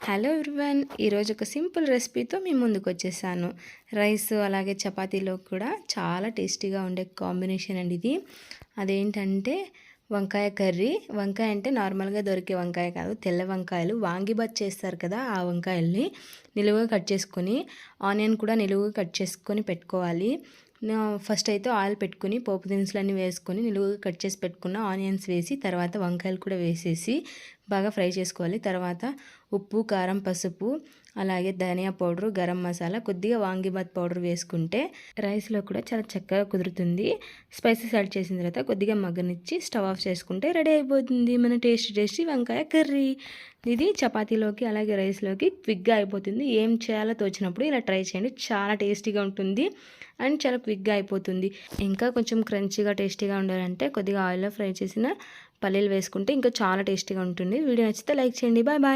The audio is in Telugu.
హలో ఎవ్రీవన్ ఈరోజు ఒక సింపుల్ రెసిపీతో మీ ముందుకు వచ్చేసాను రైస్ అలాగే చపాతీలో కూడా చాలా టేస్టీగా ఉండే కాంబినేషన్ అండి ఇది. అదేంటంటే వంకాయ కర్రీ వంకాయ అంటే నార్మల్గా దొరికే వంకాయ కాదు తెల్ల వంకాయలు. వాంగిబాత్ చేస్తారు కదా ఆ వంకాయల్ని నిలువుగా కట్ చేసుకొని ఆనియన్ కూడా నిలువుగా కట్ చేసుకొని పెట్టుకోవాలి. ఫస్ట్ అయితే ఆయిల్ పెట్టుకుని పోపు దినుసులన్నీ వేసుకొని నిలువుగా కట్ చేసి పెట్టుకున్న ఆనియన్స్ వేసి తర్వాత వంకాయలు కూడా వేసేసి బాగా ఫ్రై చేసుకోవాలి. తర్వాత ఉప్పు కారం పసుపు అలాగే ధనియా పౌడరు గరం మసాలా కొద్దిగా వాంగిబాత్ పౌడర్ వేసుకుంటే రైస్లో కూడా చాలా చక్కగా కుదురుతుంది. స్పైసెస్ యాడ్ చేసిన తర్వాత కొద్దిగా మగ్గనిచ్చి స్టవ్ ఆఫ్ చేసుకుంటే రెడీ అయిపోతుంది. మన టేస్ట్ టేస్టీ వంకాయ కర్రీ. ఇది చపాతీలోకి అలాగే రైస్లోకి క్విక్గా అయిపోతుంది. ఏం చేయాలో తోచినప్పుడు ఇలా ట్రై చేయండి. చాలా టేస్టీగా ఉంటుంది అండ్ చాలా క్విక్గా అయిపోతుంది. ఇంకా కొంచెం క్రంచీగా టేస్టీగా ఉండాలంటే కొద్దిగా ఆయిల్లో ఫ్రై చేసిన పల్లీలు వేసుకుంటే ఇంకా చాలా టేస్టీగా ఉంటుంది. వీడియో నచ్చితే లైక్ చేయండి. Bye bye.